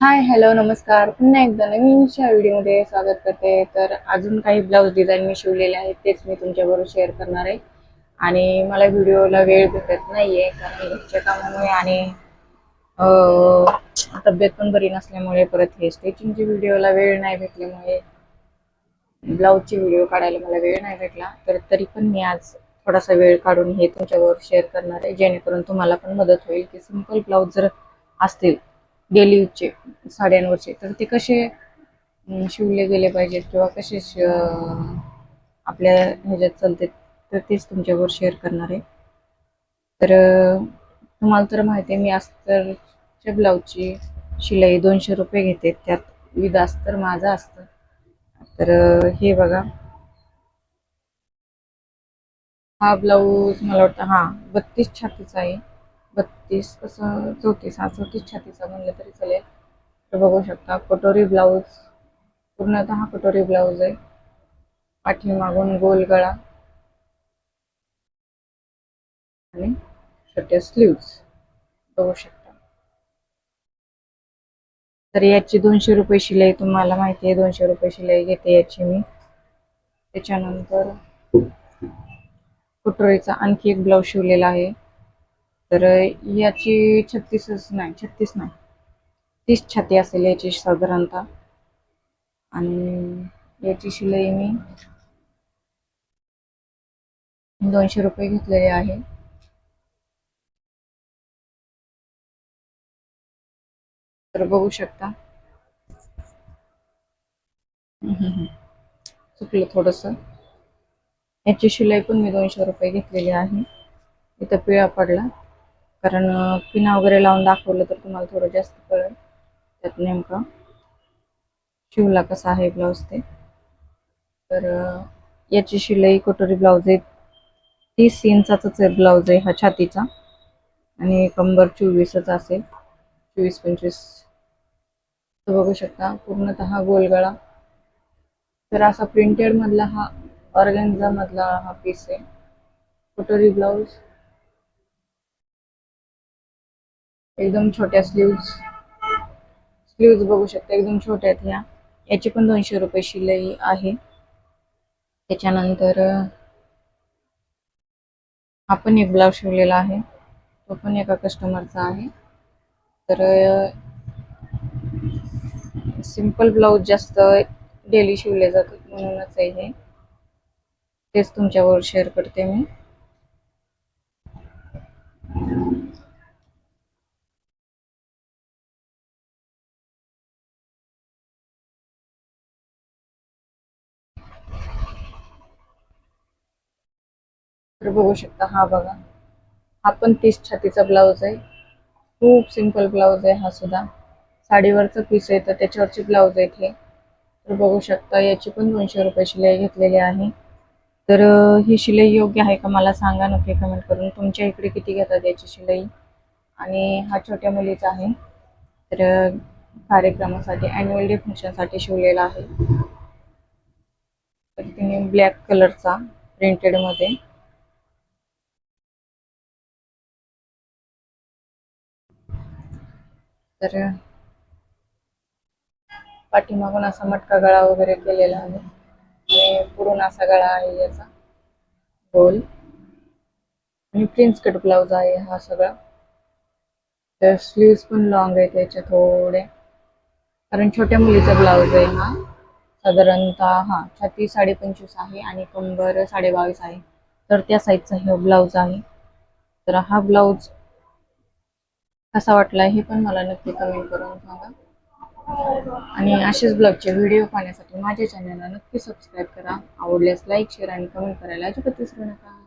Hi hello नमस्कार. पुन्हा एकदा नवीनच्या व्हिडिओमध्ये स्वागत करते. तर अजून काही ब्लाऊज डिझाईन मी शिवलेले आहेत तेच मी तुमच्याबरोबर शेअर करणार आहे. आणि मला व्हिडिओला वेळ भेटत नाही आहे कारण घरच्या कामामुळे आणि तब्येत पण बरी नसल्यामुळे परत हे स्टिचिंगची व्हिडिओला वेळ नाही भेटल्यामुळे ब्लाऊजचे व्हिडिओ काढायला मला वेळ नाही भेटला. तर तरी पण मी आज थोडासा वेळ काढून हे तुमच्याबरोबर शेअर करणार आहे जेणेकरून तुम्हाला पण मदत होईल की सिंपल ब्लाऊज जर असतील डेली यूजचे साड्यांवरचे तर ते कसे शिवले गेले पाहिजेत किंवा कसे आपल्या ह्याच्यात चालते तर तेच तुमच्याबरोबर शेअर करणार आहे. तर तुम्हाला तर माहिती आहे मी अस्तरच्या ब्लाऊजची शिलाई दोनशे रुपये घेते त्यात विध अस्तर माझं असतं. तर हे बघा. हा ब्लाऊज मला वाटतं हा बत्तीस छातीचा आहे. बत्तीस कसं चौतीस हा चौतीस छातीचा म्हणलं तरी चालेल. तर बघू शकता कटोरी ब्लाऊज पूर्णतः हा कटोरी ब्लाऊज आहे. पाठीमागून गोल गळा. आणि छोटे स्लीव्स बघू शकता. तर याची दोनशे रुपये शिलाई तुम्हाला माहिती आहे दोनशे रुपये शिलाई घेते याची मी. त्याच्यानंतर कुटोळीचा आणखी एक ब्लाऊज शिवलेला आहे. तर याची छत्तीसच नाही छत्तीस नाही. तीस छाती असेल याची साधारणतः. आणि याची शिलाई मी दोनशे रुपये घेतलेले आहे. तर बघू शकता. चुकलं थोडस. याची शिलाई पण मी दोनशे रुपये घेतलेली आहे. इथं पिळा पडला. कारण पिना वगैरे लावून दाखवलं तर तुम्हाला थोडं जास्त कळेल. त्यात नेमकं शिवला कसा आहे ब्लाऊज ते. तर याची शिलाई कटोरी ब्लाऊज आहे. तीस इंचाचाच आहे ब्लाऊज आहे हा छातीचा. आणि कंबर चोवीसच असेल. चोवीस पंचवीस. तर बघू शकता पूर्णतः गोलगळा. तर असा प्रिंटेड मधला हा ऑर्गेन्झा मधला हा पीस आहे. कटोरी ब्लाऊज एकदम छोट्या स्लीव्ज स्लीव्ज बघू शकता एकदम छोट्या आहेत ह्या. याची पण दोनशे रुपये शिलाई आहे. त्याच्यानंतर हा पण एक ब्लाऊज शिवलेला आहे. तो पण एका कस्टमरचा आहे. तर सिंपल ब्लाऊज जास्त डेली शिवले जातात म्हणूनच आहे हे. तेच तुमच्यावर शेअर करते मी. तर बघू शकता हा बघा. हा पण तीस छातीचा ब्लाऊज आहे. खूप सिंपल ब्लाऊज आहे हा सुद्धा. साडीवरचं पीस आहे तर त्याच्यावरची ब्लाऊज आहेत हे. तर बघू शकता याची पण दोनशे रुपये शिलाई घेतलेली आहे. तर ही शिलाई योग्य आहे का मला सांगा नक्की कमेंट करून. तुमच्या इकडे किती घेतात याची शिलाई? आणि हा छोट्या मुलीचा आहे. तर कार्यक्रमासाठी अॅन्युअल डे फंक्शनसाठी शिवलेला आहे. तर तिने ब्लॅक कलरचा प्रिंटेडमध्ये तर पाठीमागून असा मटका गळा वगैरे केलेला आहे. आणि असा गळा आहे याचा. गोल. आणि प्रिन्स कट ब्लाऊज आहे हा सगळा. तर स्लीव्स पण लॉंग आहेत याच्या थोडे. कारण छोट्या मुलीचा ब्लाऊज आहे हा. साधारणतः हा छाती साडेपंचवीस आहे आणि कंबर साडेबावीस आहे. तर त्या साईजचा हे ब्लाऊज आहे. तर हा ब्लाऊज कसा वाटला हे पण मला नक्की कमेंट करून सांगा. आणि असेच ब्लॉगचे व्हिडिओ पाहण्यासाठी माझ्या चॅनलला नक्की सबस्क्राईब करा. आवडल्यास लाईक शेअर आणि कमेंट करायला अजिबात विसरू नका.